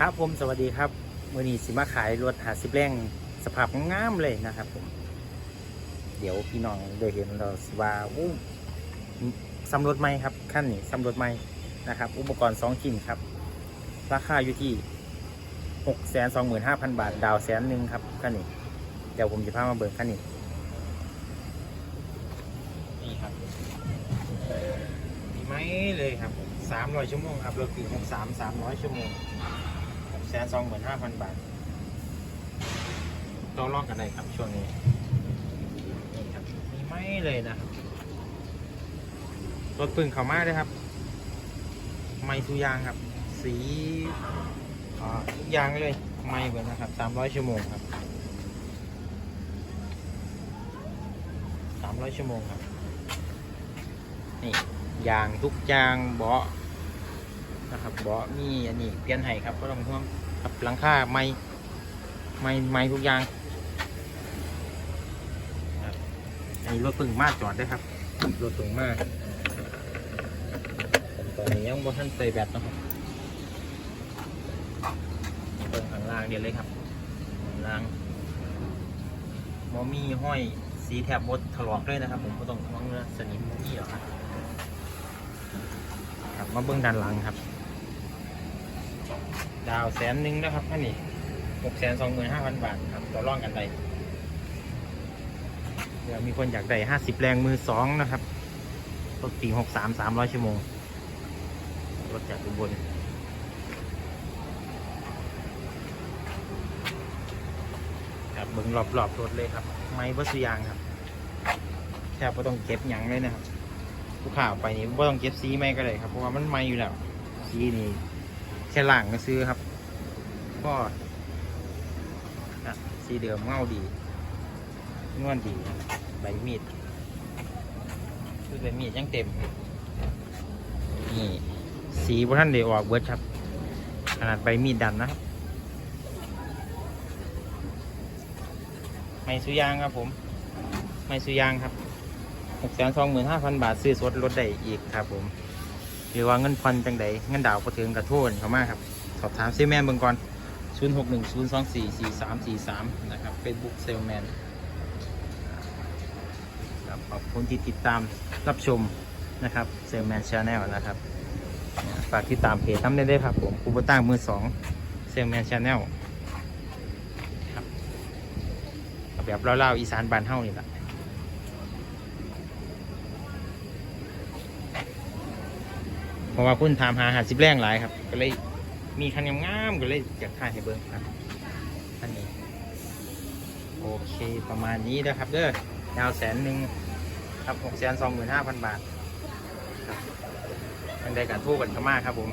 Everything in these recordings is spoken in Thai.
ครับผมสวัสดีครับมือนี้สิมาขายรถหาสิบแรงสภาพงามเลยนะครับผม เดี๋ยวพี่น้องได้เห็นเราสิว่าอู้สำรถไหมครับขั้นนี้สำรถไหมนะครับ อุปกรณ์สองชิ้นครับ ราคาอยู่ที่หกแสนสองหมื่นห้าพันบาท ดาวแสนหนึ่งครับขั้นนี้ เดี๋ยวผมจะพามาเบิกขั้นนี้นี่ครับมีไหมเลยครับสามร้อยชั่วโมงครับรถปีหกสามสามร้อยชั่วโมง สนสองหมื่นห้าพันบาทเราลองกันได้ครับช่วงนี้นี่ครับมีไหมเลยนะครับรถปึ่งเขามาเลยครับ ไม่ทุกอยางครับ สีอ่าทุกอยางเลย ไม่เหมือนนะครับสามร้อยชั่วโมงครับสามร้อยชั่วโมงครับ นี่ยางทุกยางเบาะ นะครับเบาะมีอันนี้เปลี่ยนให้ครับก็ต้องห่วงครับหลังคาไม่ไม่ไม่ทุกอย่างรับอันนี้รถพึ่งมาจอดได้ครับรถพึ่งมาผมตอนนี้ยังบ่ทันใส่แบตนะครับเบิ่งข้างล่างเดียวเลยครับล่างมอมีห้อยสีแถบบดถลอกเลยนะครับ ผมก็ต้องห่วงเรื่องสนิมมอมีหรอครับครับมาเบื้องด้านหลังครับ ดาวแสนหนึ่งนะครับท่านนี่หกแสนสองหมื่นห้าพันบาทครับต่อร่องกันไปเดี๋ยวมีคนอยากได้ห้าสิบแรงมือสองนะครับรถปีหกสามสามร้อยชั่วโมง รถจากอุบลครับเบิ้งรอบๆรรถเลยครับ ไม้วัสยางครับแทบไม่ต้องเก็บยังเลยนะครับลูกค้าเอาไปนี่ไม่ต้องเก็บสีไม่ก็เลยครับ เพราะว่ามันไม่อยู่แล้วสีนี่ แค่ล่างก็ซื้อครับ ก็สีเดิมเงาดีนวลดีใบมีดคือใบมีดยังเต็ม นี่ สีพวกท่านเดี๋ยวออกเบิร์ดครับ ขนาดใบมีดดำนะครับไม่สุยางครับผม ไม่สุยางครับหกแสนสองหมื่นห้าพันบาท ซื้อสดลดได้อีกครับผม หรือว่าเงินพันจังใดเงินดาวพอถึงกระโทษเขามากครับ สอบถามเซลแมนเบิ่งก่อน 0 6 1 0 2 4 4 3 4 3 นะครับ Facebook เซลแมนครับขอบคุณที่ติดตามรับชมนะครับเซลแมนชาแนลนะครับ ฝากติดตามเพจทำได้ด้วยครับผมคูบต้ามือสองเซลแมนชาแนลครับแบบเล่าๆอีสานบานเฮ้านี่แหละ เพราะว่าคุณถามหาหาสิบแรงหลายครับ ก็เลยมีคันงามๆก็เลยอยากถ่ายให้เบิ้งครับคันนี้ โอเคประมาณนี้นะครับเด้อดาวแสนหนึ่งครับหกแสนสองหมื่นห้าพันบาทครับทางใดการทู่กันมากครับผม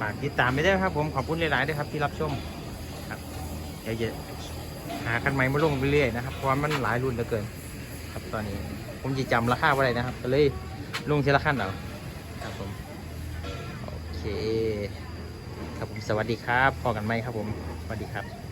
ฝากติดตามไปได้ครับ ผมขอบคุณหลายๆด้วยครับที่รับชมครับเดี๋ยวจะหาคันใหม่มาลงเรื่อยๆนะครับเพราะว่ามันหลายรุ่นเหลือเกิน ครับตอนนี้ ผมจะจำราคาไว้เลยนะครับก็เลย ลงทีละขั้นเอาครับผม โอเค ครับผมสวัสดีครับพอกันไหมครับผม สวัสดีครับ